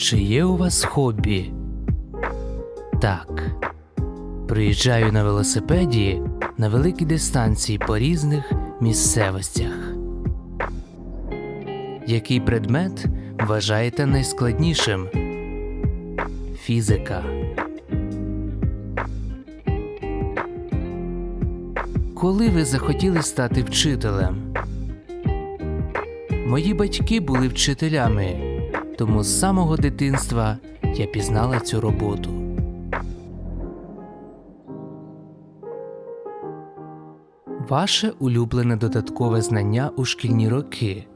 Чи є у вас хобі? Так. Приїжджаю на велосипеді на великі дистанції по різних місцевостях. Який предмет вважаєте найскладнішим? Фізика. Коли ви захотіли стати вчителем? Мої батьки були вчителями, тому з самого дитинства я пізнала цю роботу. Ваше улюблене додаткове знання у шкільні роки.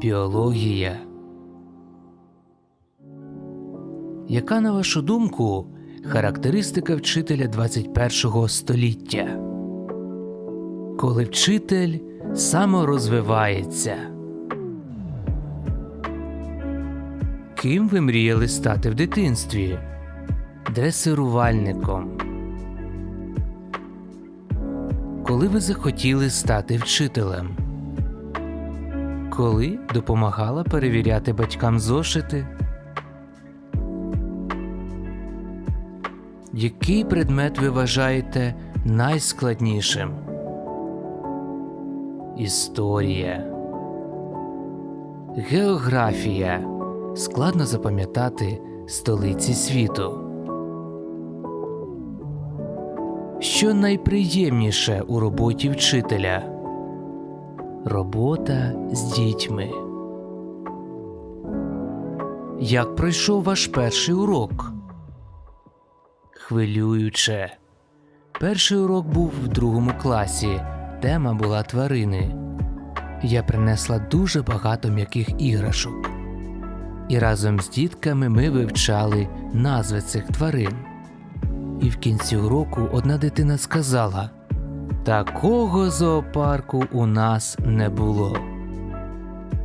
Біологія. Яка, на вашу думку, характеристика вчителя 21-го століття? Коли вчитель саморозвивається. Ким ви мріяли стати в дитинстві? Дресирувальником. Коли ви захотіли стати вчителем? Коли допомагала перевіряти батькам зошити? Який предмет ви вважаєте найскладнішим? Історія. Географія. Складно запам'ятати столиці світу. Що найприємніше у роботі вчителя? Робота з дітьми. Як пройшов ваш перший урок? Хвилююче. Перший урок був в другому класі. Тема була тварини. Я принесла дуже багато м'яких іграшок. І разом з дітками ми вивчали назви цих тварин. І в кінці уроку одна дитина сказала: Такого зоопарку у нас не було.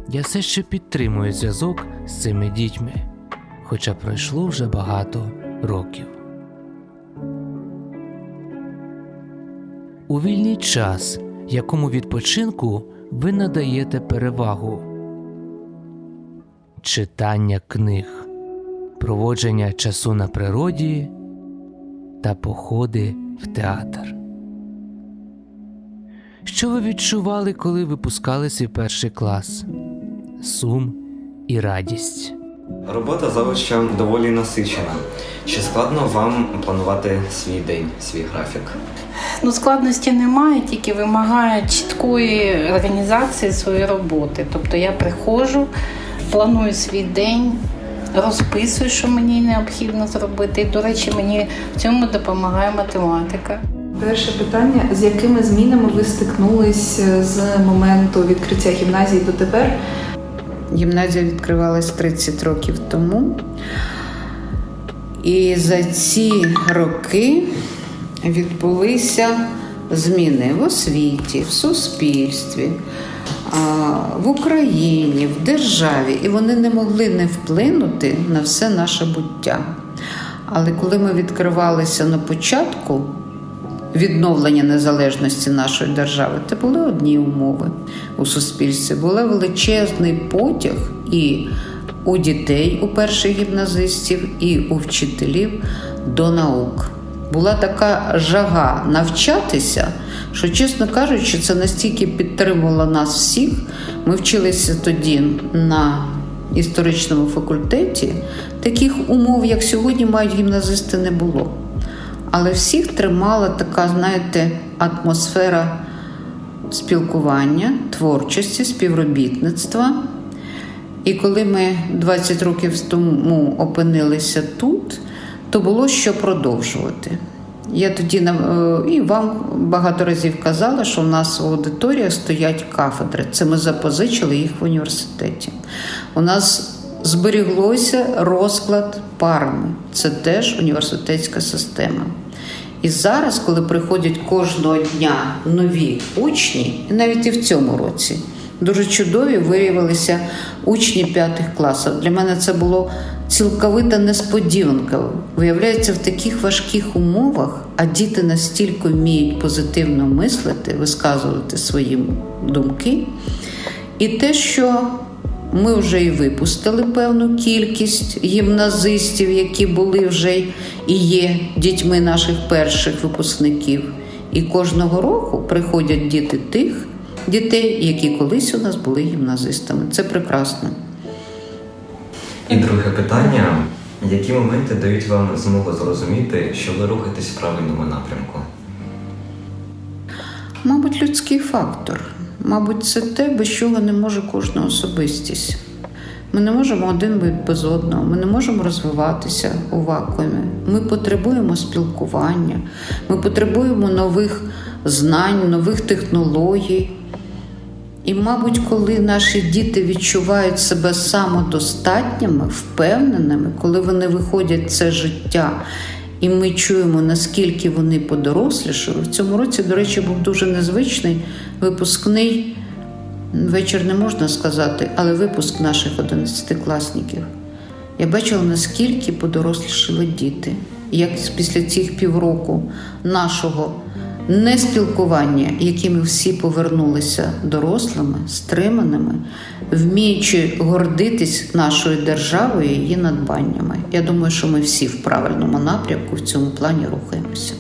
Я все ще підтримую зв'язок з цими дітьми, хоча пройшло вже багато років. У вільний час, якому відпочинку ви надаєте перевагу читання книг, проводження часу на природі та походи в театр. Що ви відчували, коли випускали свій перший клас? Сум і радість. Робота завуча доволі насичена. Чи складно вам планувати свій день, свій графік? Ну, складності немає, тільки вимагає чіткої організації своєї роботи. Тобто я приходжу, планую свій день, розписую, що мені необхідно зробити. І, до речі, мені в цьому допомагає математика. Перше питання: з якими змінами ви стикнулись з моменту відкриття гімназії до тепер? Гімназія відкривалась 30 років тому. І за ці роки відбулися зміни в освіті, в суспільстві, в Україні, в державі, і вони не могли не вплинути на все наше буття. Але коли ми відкривалися на початку відновлення незалежності нашої держави, це були одні умови у суспільстві. Був величезний потяг і у дітей, у перших гімназистів, і у вчителів до наук. Була така жага навчатися, що, чесно кажучи, це настільки підтримувало нас всіх. Ми вчилися тоді на історичному факультеті. Таких умов, як сьогодні, мають гімназисти, не було. Але всіх тримала така, знаєте, атмосфера спілкування, творчості, співробітництва. І коли ми 20 років тому опинилися тут, то було що продовжувати. Я тоді е, і вам багато разів казала, що в нас в аудиторіях стоять кафедри. Це ми запозичили їх в університеті. У нас зберіглося розклад парами. Це теж університетська система. І зараз, коли приходять кожного дня нові учні, і навіть і в цьому році, дуже чудові виявилися учні п'ятих класів. Для мене це було цілковита несподіванка. Виявляється, в таких важких умовах, а діти настільки вміють позитивно мислити, висказувати свої думки. І те, що Ми вже і випустили певну кількість гімназистів, які були вже і є дітьми наших перших випускників. І кожного року приходять діти тих дітей, які колись у нас були гімназистами. Це прекрасно. І друге питання: які моменти дають вам змогу зрозуміти, що ви рухаєтесь в правильному напрямку? Мабуть, людський фактор. Мабуть, це те, без чого не може кожна особистість. Ми не можемо один бути без одного, ми не можемо розвиватися у вакуумі. Ми потребуємо спілкування, ми потребуємо нових знань, нових технологій. І, мабуть, коли наші діти відчувають себе самодостатніми, впевненими, коли вони виходять це життя, і ми чуємо, наскільки вони подорослішали. В цьому році, до речі, був дуже незвичний випускний вечір, не можна сказати, але випуск наших 11-класників. Я бачила, наскільки подорослішали діти, як після цих півроку нашого неспілкування, спілкування, якими всі повернулися дорослими, стриманими, вміючи гордитись нашою державою і її надбаннями. Я думаю, що ми всі в правильному напрямку в цьому плані рухаємося.